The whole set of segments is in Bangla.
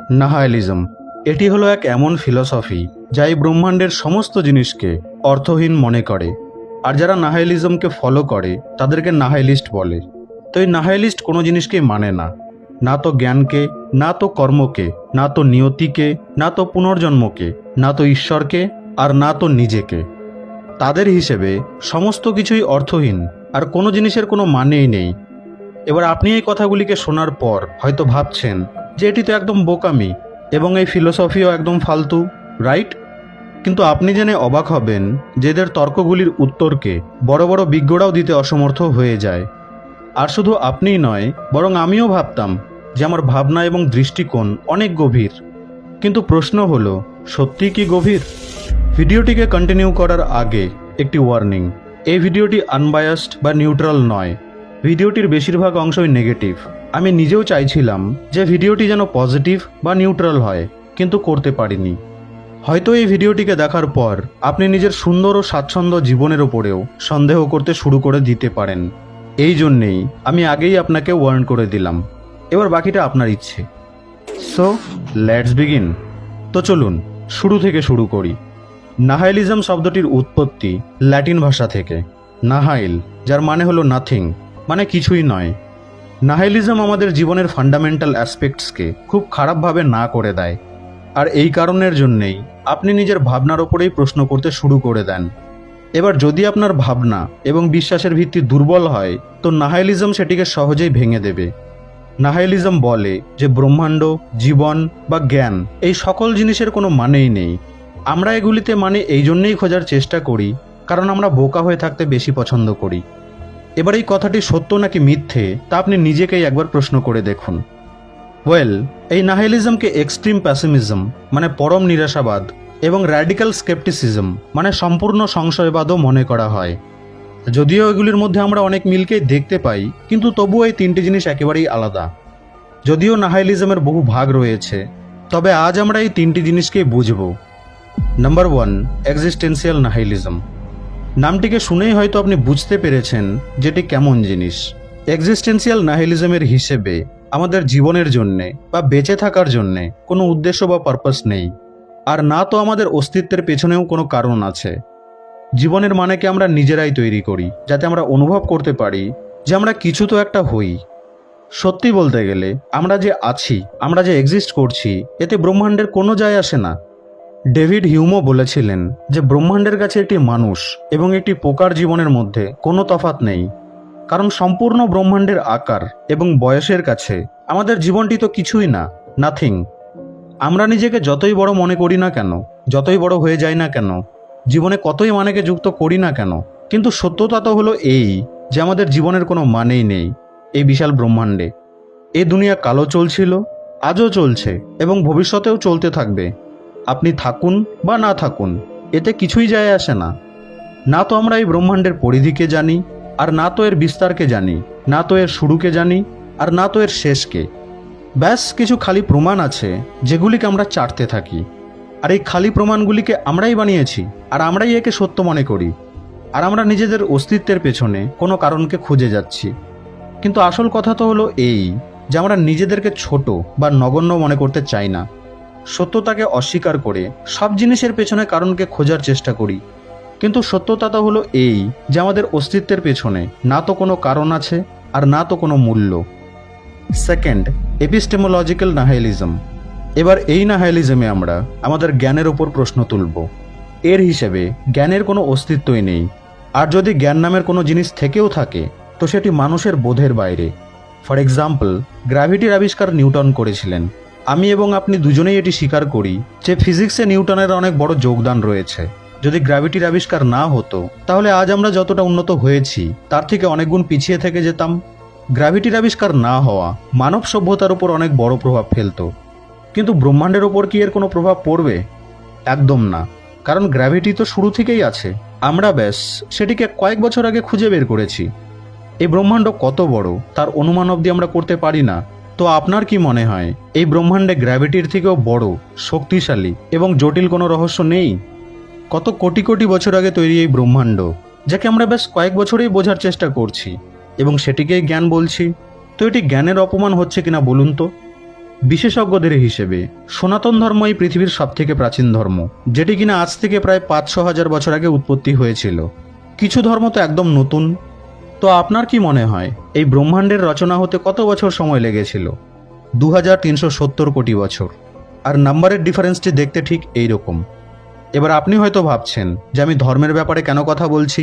নাহায়ালিজম এটি হলো এক এমন ফিলসফি যা এই ব্রহ্মাণ্ডের সমস্ত জিনিসকে অর্থহীন মনে করে। আর যারা নাহায়ালিজমকে ফলো করে, তাদেরকে নাহায়ালিস্ট বলে। তো এই নাহায়ালিস্ট কোনো জিনিসকেই মানে না। না তো জ্ঞানকে, না তো কর্মকে, না তো নিয়তিকে, না তো পুনর্জন্মকে, না তো ঈশ্বরকে, আর না তো নিজেকে। তাদের হিসেবে সমস্ত কিছুই অর্থহীন, আর কোনো জিনিসের কোনো মানেই নেই। এবার আপনি এই কথাগুলিকে শোনার পর হয়তো ভাবছেন যে এটি তো একদম বোকামি এবং এই ফিলোসফিও একদম ফালতু রাইট কিন্তু আপনি জেনে অবাক হবেন যেদের তর্কগুলির উত্তরকে বড় বড় বিজ্ঞরাও দিতে অসমর্থ হয়ে যায়। আর শুধু আপনিই নয়, বরং আমিও ভাবতাম যে আমার ভাবনা এবং দৃষ্টিকোণ অনেক গভীর। কিন্তু প্রশ্ন হলো সত্যি কি গভীর? ভিডিওটিকে কন্টিনিউ করার আগে একটি ওয়ার্নিং এই ভিডিওটি আনবায়াসড বা নিউট্রাল নয়। ভিডিওটির বেশিরভাগ অংশই নেগেটিভ আমি নিজেও চাইছিলাম যে ভিডিওটি যেন পজিটিভ বা নিউট্রাল হয়, কিন্তু করতে পারিনি। হয়তো এই ভিডিওটিকে দেখার পর আপনি নিজের সুন্দর ও স্বাচ্ছন্দ্য জীবনের ওপরেও সন্দেহ করতে শুরু করে দিতে পারেন। এই জন্যেই আমি আগেই আপনাকে ওয়ার্ন করে দিলাম। এবার বাকিটা আপনার ইচ্ছে। সো লেটস বিগিন তো চলুন, শুরু থেকে শুরু করি। নাহাইলিজম শব্দটির উৎপত্তি ল্যাটিন ভাষা থেকে। নাহাইল, যার মানে হলো নাথিং মানে কিছুই নয়। নাহাইলিজম আমাদের জীবনের ফান্ডামেন্টাল অ্যাসপেক্টসকে খুব খারাপভাবে না করে দেয়। আর এই কারণের জন্যেই আপনি নিজের ভাবনার ওপরেই প্রশ্ন করতে শুরু করে দেন। এবার যদি আপনার ভাবনা এবং বিশ্বাসের ভিত্তি দুর্বল হয়, তো নাহাইলিজম সেটিকে সহজেই ভেঙে দেবে। নাহাইলিজম বলে যে ব্রহ্মাণ্ড, জীবন বা জ্ঞান, এই সকল জিনিসের কোনো মানেই নেই। আমরা এগুলিতে মানে এই জন্যেই খোঁজার চেষ্টা করি, কারণ আমরা বোকা হয়ে থাকতে বেশি পছন্দ করি। এবার এই কথাটি সত্য নাকি মিথ্যে, তা আপনি নিজেকেই একবার প্রশ্ন করে দেখুন। ওয়েল, এই নাহাইলিজমকে এক্সট্রিম প্যাসিমিজম মানে পরম নিরাশাবাদ, এবং র্যাডিক্যাল স্কেপটিসিজম মানে সম্পূর্ণ সংশয়বাদও মনে করা হয়। যদিও এগুলির মধ্যে আমরা অনেক মিলকেই দেখতে পাই, কিন্তু তবুও এই তিনটি জিনিস একেবারেই আলাদা। যদিও নাহাইলিজমের বহু ভাগ রয়েছে, তবে আজ আমরা এই তিনটি জিনিসকেই বুঝব। নাম্বার ওয়ান, এক্সিস্টেন্সিয়াল নাহাইলিজম নামটিকে শুনেই হয়তো আপনি বুঝতে পেরেছেন যেটি কেমন জিনিস। এক্সিস্টেন্সিয়াল নাহিলিজমের হিসেবে আমাদের জীবনের জন্যে বা বেঁচে থাকার জন্যে কোনো উদ্দেশ্য বা পারপাস নেই। আর না তো আমাদের অস্তিত্বের পেছনেও কোনো কারণ আছে। জীবনের মানেকে আমরা নিজেরাই তৈরি করি, যাতে আমরা অনুভব করতে পারি যে আমরা কিছু তো একটা হই। সত্যি বলতে গেলে, আমরা যে আছি, আমরা যে এক্সিস্ট করছি, এতে ব্রহ্মাণ্ডের কোনো যায় আসে না। ডেভিড হিউমো বলেছিলেন যে ব্রহ্মাণ্ডের কাছে একটি মানুষ এবং একটি পোকার জীবনের মধ্যে কোনো তফাত নেই। কারণ সম্পূর্ণ ব্রহ্মাণ্ডের আকার এবং বয়সের কাছে আমাদের জীবনটি তো কিছুই না নাথিং আমরা নিজেকে যতই বড় মনে করি না কেন, যতই বড় হয়ে যায় না কেন, জীবনে কতই মানেকে যুক্ত করি না কেন, কিন্তু সত্যতা তো হলো এই যে আমাদের জীবনের কোনো মানেই নেই এই বিশাল ব্রহ্মাণ্ডে। এ দুনিয়া কালো চলছিল, আজও চলছে এবং ভবিষ্যতেও চলতে থাকবে। আপনি থাকুন বা না থাকুন, এতে কিছুই যায় আসে না। না তো আমরা এই ব্রহ্মাণ্ডের পরিধিকে জানি, আর না তো এর বিস্তারকে জানি, না তো এর শুরুকে জানি, আর না তো এর শেষকে। ব্যাস, কিছু খালি প্রমাণ আছে, যেগুলিকে আমরা চাটতে থাকি। আর এই খালি প্রমাণগুলিকে আমরাই বানিয়েছি, আর আমরাই একে সত্য মনে করি। আর আমরা নিজেদের অস্তিত্বের পেছনে কোনো কারণকে খুঁজে যাচ্ছি। কিন্তু আসল কথা তো হলো এই, যে আমরা নিজেদেরকে ছোট বা নগণ্য মনে করতে চাই না। সত্যতাকে অস্বীকার করে সব জিনিসের পেছনে কারণকে খোঁজার চেষ্টা করি। কিন্তু সত্যতা তো হলো এই যে আমাদের অস্তিত্বের পেছনে না তো কোনো কারণ আছে আর না তো কোনো মূল্য। সেকেন্ড এপিস্টেমোলজিক্যাল নাহাইলিজম এবার এই নাহাইলিজমে আমরা আমাদের জ্ঞানের ওপর প্রশ্ন তুলব। এর হিসেবে জ্ঞানের কোনো অস্তিত্বই নেই। আর যদি জ্ঞান নামের কোনো জিনিস থেকেও থাকে, তো সেটি মানুষের বোধের বাইরে। ফর এক্সাম্পল গ্র্যাভিটির আবিষ্কার নিউটন করেছিলেন। আমি এবং আপনি দুজনেই এটি স্বীকার করি যে ফিজিক্সে নিউটনের অনেক বড় যোগদান রয়েছে। যদি গ্র্যাভিটির আবিষ্কার না হতো, তাহলে আজ আমরা যতটা উন্নত হয়েছি, তার থেকে অনেক গুণ পিছিয়ে থেকে যেতাম। গ্র্যাভিটির আবিষ্কার না হওয়া মানব সভ্যতার উপর অনেক বড় প্রভাব ফেলতো। কিন্তু ব্রহ্মাণ্ডের ওপর কি এর কোনো প্রভাব পড়বে? একদম না। কারণ গ্র্যাভিটি তো শুরু থেকেই আছে। আমরা ব্যাস সেটিকে কয়েক বছর আগে খুঁজে বের করেছি। এই ব্রহ্মাণ্ড কত বড়, তার অনুমান অবধি আমরা করতে পারি না। তো আপনার কি মনে হয়? এই ব্রহ্মাণ্ডে গ্র্যাভিটির থেকেও বড়, শক্তিশালী এবং জটিল কোনো রহস্য নেই? কত কোটি কোটি বছর আগে তৈরি এই ব্রহ্মাণ্ড, যাকে আমরা বেশ কয়েক বছরেই বোঝার চেষ্টা করছি, এবং সেটিকেই জ্ঞান বলছি। তো এটি জ্ঞানের অপমান হচ্ছে কিনা বলুন তো? বিশেষজ্ঞদের হিসেবে, সনাতন ধর্ম এই পৃথিবীর সবথেকে প্রাচীন ধর্ম, যেটি কিনা আজ থেকে প্রায় পাঁচশো হাজার বছর আগে উৎপত্তি হয়েছিল। কিছু ধর্ম তো একদম নতুন তো আপনার কি মনে হয়, এই ব্রহ্মাণ্ডের রচনা হতে কত বছর সময় লেগেছিল? দু হাজার তিনশো সত্তর কোটি বছর। আর নাম্বারের ডিফারেন্সটি দেখতে ঠিক এই রকম এবার আপনি হয়তো ভাবছেন, যে আমি ধর্মের ব্যাপারে কেন কথা বলছি?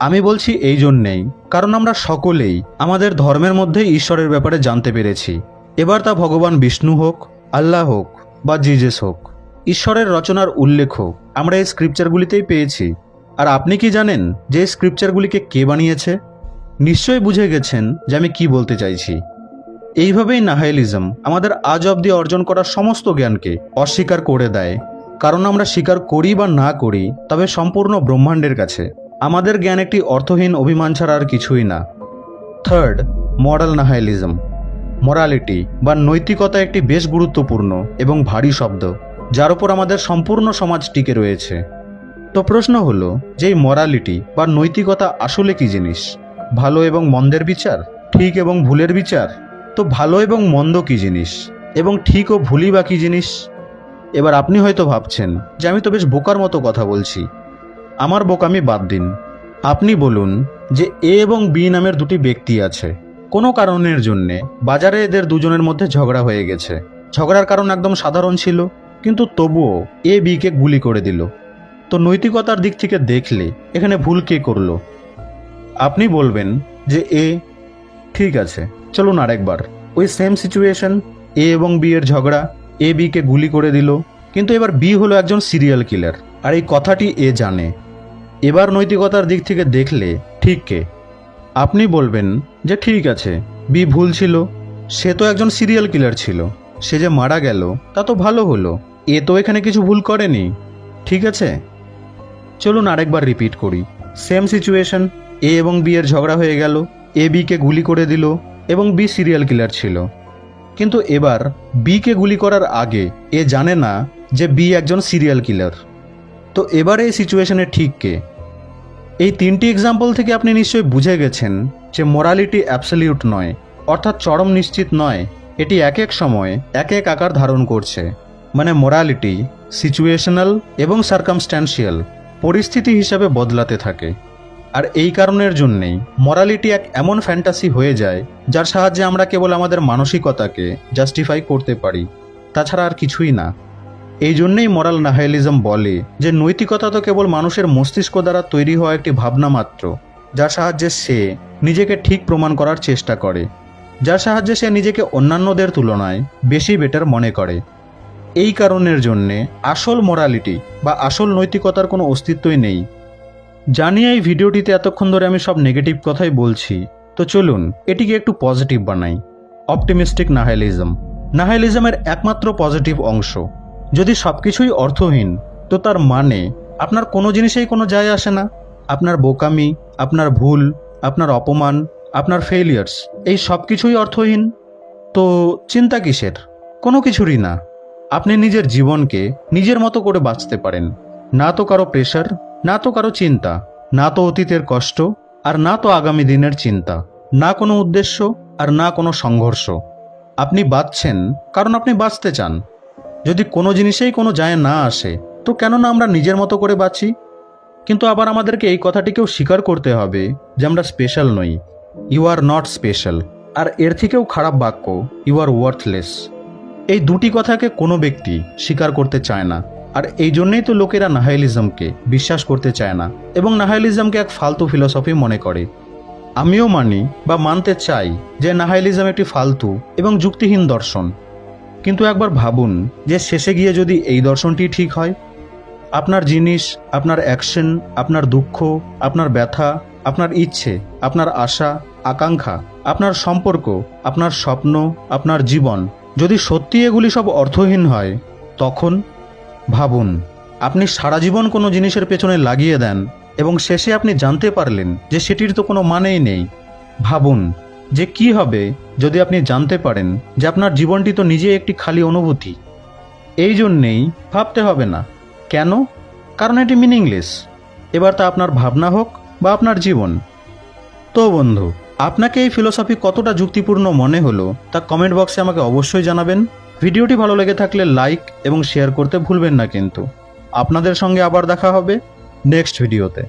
আমি বলছি এই জন্যেই, কারণ আমরা সকলেই আমাদের ধর্মের মধ্যে ঈশ্বরের ব্যাপারে জানতে পেরেছি। এবার তা ভগবান বিষ্ণু হোক, আল্লাহ হোক, বা জিজেস হোক, ঈশ্বরের রচনার উল্লেখ হোক, আমরা এই স্ক্রিপচারগুলিতেই পেয়েছি। আর আপনি কি জানেন, যে স্ক্রিপচারগুলিকে কে বানিয়েছে? নিশ্চয়ই বুঝে গেছেন যে আমি কি বলতে চাইছি। এইভাবেই নাহাইলিজম আমাদের আজ অবধি অর্জন করা সমস্ত জ্ঞানকে অস্বীকার করে দেয়। কারণ আমরা স্বীকার করি বা না করি, তবে সম্পূর্ণ ব্রহ্মাণ্ডের কাছে। আমাদের জ্ঞান একটি অর্থহীন অভিমান ছাড়া আর কিছুই না। থার্ড মরাল নাহাইলিজম মরালিটি বা নৈতিকতা একটি বেশ গুরুত্বপূর্ণ এবং ভারী শব্দ, যার উপর আমাদের সম্পূর্ণ সমাজ টিকে রয়েছে। তো প্রশ্ন হলো, যে মরালিটি বা নৈতিকতা আসলে কি জিনিস? ভালো এবং মন্দের বিচার? ঠিক এবং ভুলের বিচার? তো ভালো এবং মন্দ কি জিনিস? এবং ঠিক ও ভুলই বা কি জিনিস? এবার আপনি হয়তো ভাবছেন, যে আমি তো বেশ বোকার মতো কথা বলছি। আমার বোকামি বাদ দিন। আপনি বলুন, যে এ এবং বি নামের দুটি ব্যক্তি আছে। কোনো কারণের জন্যে বাজারে এদের দুজনের মধ্যে ঝগড়া হয়ে গেছে। ঝগড়ার কারণ একদম সাধারণ ছিল, কিন্তু তবুও এ বিকে গুলি করে দিল। তো নৈতিকতার দিক থেকে দেখলে এখানে ভুল কে করল? আপনি বলবেন যে এ ঠিক আছে। চলুন আরেকবার। ওই সেম সিচুয়েশন এ এবং বি এর ঝগড়া, এ বিকে গুলি করে দিল। কিন্তু এবার বি হলো একজন সিরিয়াল কিলার আর এই কথাটি এ জানে। এবার নৈতিকতার দিক থেকে দেখলে ঠিক কে? আপনি বলবেন যে ঠিক আছে, বি ভুল ছিল, সে তো একজন সিরিয়াল কিলার ছিল, সে যে মারা গেল, তা তো ভালো হলো, এ তো এখানে কিছু ভুল করেনি, ঠিক আছে? চলুন আরেকবার রিপিট করি। সেম সিচুয়েশন এ এবং বি এর ঝগড়া হয়ে গেল, এ বিকে গুলি করে দিল এবং বি সিরিয়াল কিলার ছিল। কিন্তু এবার বিকে গুলি করার আগে এ জানে না যে বি একজন সিরিয়াল কিলার। তো এবার এই সিচুয়েশনে ঠিক কে? এই তিনটি এক্সাম্পল থেকে আপনি নিশ্চয়ই বুঝে গেছেন যে মোরালিটি অ্যাবসলিউট নয়, অর্থাৎ চরম নিশ্চিত নয়, এটি এক এক সময় এক এক আকার ধারণ করছে। মানে মোরালিটি সিচুয়েশনাল এবং সার্কামস্ট্যান্সিয়াল পরিস্থিতি হিসাবে বদলাতে থাকে। আর এই কারণের জন্যেই মরালিটি এক এমন ফ্যান্টাসি হয়ে যায়, যার সাহায্যে আমরা কেবল আমাদের মানসিকতাকে জাস্টিফাই করতে পারি। তাছাড়া আর কিছুই না। এই জন্যেই মরাল নাহাইলিজম বলে যে নৈতিকতা তো কেবল মানুষের মস্তিষ্ক দ্বারা তৈরি হওয়া একটি ভাবনা মাত্র, যার সাহায্যে সে নিজেকে ঠিক প্রমাণ করার চেষ্টা করে, যার সাহায্যে সে নিজেকে অন্যান্যদের তুলনায় বেশি বেটার মনে করে। এই কারণের জন্যে আসল মোরালিটি বা আসল নৈতিকতার কোনো অস্তিত্বই নেই। জানি এই ভিডিওটিতে এতক্ষণ ধরে আমি সব নেগেটিভ কথাই বলছি, তো চলুন এটিকে একটু পজিটিভ বানাই। অপটিমিস্টিক নাহাইলিজম নাহাইলিজমের একমাত্র পজিটিভ অংশ। যদি সব কিছুই অর্থহীন, তো তার মানে আপনার কোনো জিনিসেই কোনো যায় আসে না। আপনার বোকামি, আপনার ভুল, আপনার অপমান, আপনার ফেলিয়ার্স এই সব কিছুই অর্থহীন। তো চিন্তা কিসের? কোনো কিছুরই না। আপনি নিজের জীবনকে নিজের মতো করে বাঁচতে পারেন। না তো কারও প্রেশার না তো কারও চিন্তা, না তো অতীতের কষ্ট, আর না তো আগামী দিনের চিন্তা, না কোনো উদ্দেশ্য, আর না কোনো সংঘর্ষ। আপনি বাঁচছেন, কারণ আপনি বাঁচতে চান। যদি কোনো জিনিসেই কোনো যায় না আসে, তো কেন না আমরা নিজের মতো করে বাঁচি? কিন্তু আবার আমাদেরকে এই কথাটিকেও স্বীকার করতে হবে যে আমরা স্পেশাল নই। ইউ আর নট স্পেশাল আর এর থেকেও খারাপ বাক্য ইউ আর ওয়ার্থলেস এই দুটি কথাকে কোনো ব্যক্তি স্বীকার করতে চায় না। আর এই জন্যই তো লোকেরা নাহাইলিজমকে বিশ্বাস করতে চায় না এবং নাহাইলিজমকে এক ফালতু ফিলসফি মনে করে। আমিও মানি বা মানতে চাই যে নাহাইলিজম একটি ফালতু এবং যুক্তিহীন দর্শন। কিন্তু একবার ভাবুন যে শেষে গিয়ে যদি এই দর্শনটি ঠিক হয়? আপনার জিনিস, আপনার অ্যাকশন আপনার দুঃখ, আপনার ব্যথা, আপনার ইচ্ছে, আপনার আশা, আকাঙ্ক্ষা, আপনার সম্পর্ক, আপনার স্বপ্ন, আপনার জীবন, যদি সত্যি এগুলি সব অর্থহীন হয়, তখন ভাবুন, আপনি সারা জীবন কোনো জিনিসের পেছনে লাগিয়ে দেন এবং শেষে আপনি জানতে পারলেন যে সেটির তো কোনো মানেই নেই। ভাবুন, যে কি হবে যদি আপনি জানতে পারেন যে আপনার জীবনটি তো নিজে একটি খালি অনুভূতি। এই জন্যেই ভাবতে হবে না। কেন? কারণ এটি মিনিংলেস এবার তা আপনার ভাবনা হোক বা আপনার জীবন। তো বন্ধু, আপনাকে এই ফিলোসফি কতটা যুক্তিপূর্ণ মনে হলো তা কমেন্ট বক্সে আমাকে অবশ্যই জানাবেন। ভিডিওটি ভালো লেগে থাকলে লাইক এবং শেয়ার করতে ভুলবেন না কিন্তু। আপনাদের সঙ্গে আবার দেখা হবে নেক্সট ভিডিওতে।